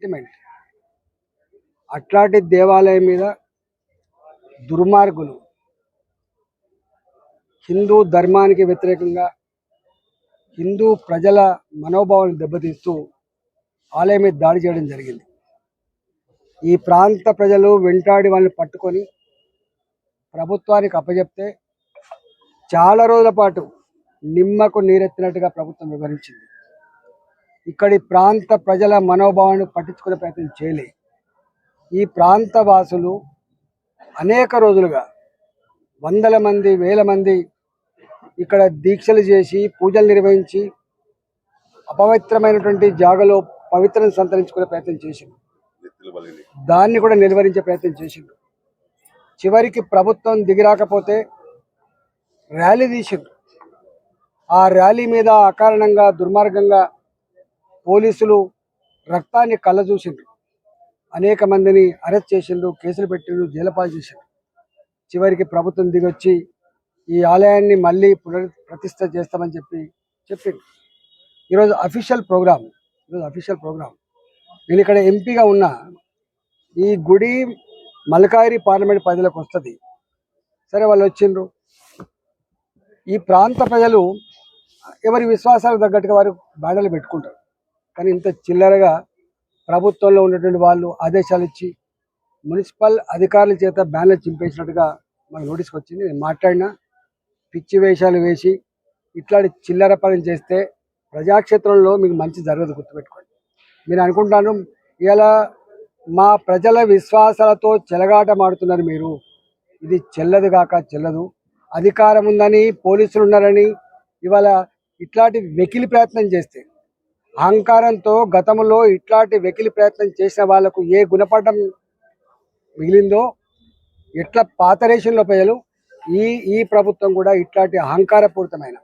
Sentiment అట్లాంటి దేవాలయం మీద దుర్మార్గులు హిందూ ధర్మానికి వ్యతిరేకంగా హిందూ ప్రజల మనోభావాలను దెబ్బతీస్తూ ఆలయం మీద దాడి చేయడం జరిగింది. ఈ ప్రాంత ప్రజలు వెంటాడి వాళ్ళని పట్టుకొని ప్రభుత్వానికి అప్పచెప్తే చాలా రోజుల పాటు నిమ్మకు నీరెత్తినట్టుగా ప్రభుత్వం వివరించింది ఇక్కడి ప్రాంత ప్రజల మనోభావాన్ని పట్టించుకునే ప్రయత్నం చేయలే. ఈ ప్రాంత వాసులు అనేక రోజులుగా వందల మంది వేల మంది ఇక్కడ దీక్షలు చేసి పూజలు నిర్వహించి అపవిత్రమైనటువంటి జాగలో పవిత్రను సంతరించుకునే ప్రయత్నం చేసింది దాన్ని కూడా నిలువరించే ప్రయత్నం చేసిండు చివరికి ప్రభుత్వం దిగిరాకపోతే ర్యాలీ తీసిండు ఆ ర్యాలీ మీద అకారణంగా దుర్మార్గంగా పోలీసులు రక్తాన్ని కళ్ళ చూసిండ్రు అనేక మందిని అరెస్ట్ చేసిండ్రు కేసులు పెట్టిండ్రు జైలుపాలు చేసిండ్రు. చివరికి ప్రభుత్వం దిగొచ్చి ఈ ఆలయాన్ని మళ్ళీ పునర్ ప్రతిష్ట చేస్తామని చెప్పి చెప్పింది ఈరోజు అఫీషియల్ ప్రోగ్రామ్ ఈరోజు అఫీషియల్ ప్రోగ్రామ్. నేను ఇక్కడ ఎంపీగా ఉన్న ఈ గుడి మల్కాయిరి పార్లమెంట్ పరిధిలోకి వస్తుంది. సరే వాళ్ళు వచ్చిండ్రు. ఈ ప్రాంత ప్రజలు ఎవరి విశ్వాసాలకు తగ్గట్టుగా వారు బ్యాడలు పెట్టుకుంటారు. కానీ ఇంత చిల్లరగా ప్రభుత్వంలో ఉన్నటువంటి వాళ్ళు ఆదేశాలు ఇచ్చి మున్సిపల్ అధికారుల చేత బ్యానర్ చింపేసినట్టుగా మనకు నోటీస్కి వచ్చింది. నేను మాట్లాడినా పిచ్చి వేషాలు వేసి ఇట్లాంటి చిల్లర పనులు చేస్తే ప్రజాక్షేత్రంలో మీకు మంచి జరగదు గుర్తుపెట్టుకోండి. నేను అనుకుంటాను ఇలా మా ప్రజల విశ్వాసాలతో చెలగాటమాడుతున్నారు మీరు. ఇది చెల్లదు కాక చెల్లదు. అధికారం ఉందని పోలీసులు ఉన్నారని ఇవాళ ఇట్లాంటి వెకిలి ప్రయత్నం చేస్తే అహంకారంతో గతంలో ఇట్లాంటి వెకిలి ప్రయత్నం చేసిన వాళ్ళకు ఏ గుణపడడం మిగిలిందో ఎట్లా పాత రేషన్లో ప్రజలు ఈ ఈ ప్రభుత్వం కూడా ఇట్లాంటి అహంకారపూరితమైన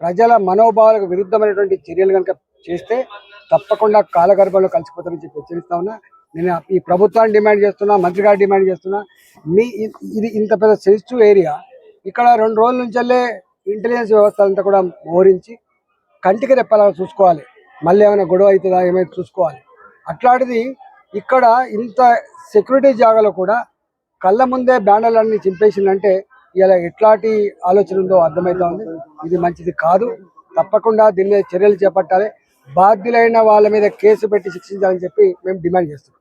ప్రజల మనోభావాలకు విరుద్ధమైనటువంటి చర్యలు కనుక చేస్తే తప్పకుండా కాలగర్భంలో కలిసిపోతామని చెప్పి హెచ్చరిస్తా ఉన్నా. నేను ఈ ప్రభుత్వాన్ని డిమాండ్ చేస్తున్నా మంత్రి గారు డిమాండ్ చేస్తున్నా. మీ ఇది ఇంత పెద్ద సెన్సిటివ్ ఏరియా. ఇక్కడ రెండు రోజుల నుంచెల్లే ఇంటెలిజెన్స్ వ్యవస్థ అంతా కూడా మోహరించి కంటికి రెప్పలా చూసుకోవాలి. మళ్ళీ ఏమైనా గొడవ అవుతుందా ఏమైనా చూసుకోవాలి. అట్లాంటిది ఇక్కడ ఇంత సెక్యూరిటీ జాగాలో కూడా కళ్ళ ముందే బ్యానర్లన్నీ చింపేసిందంటే ఇలా ఎట్లాంటి ఆలోచన ఉందో అర్థమవుతా ఉంది. ఇది మంచిది కాదు. తప్పకుండా దీని మీద చర్యలు చేపట్టాలి. బాధ్యులైన వాళ్ళ మీద కేసు పెట్టి శిక్షించాలని చెప్పి మేము డిమాండ్ చేస్తున్నాం.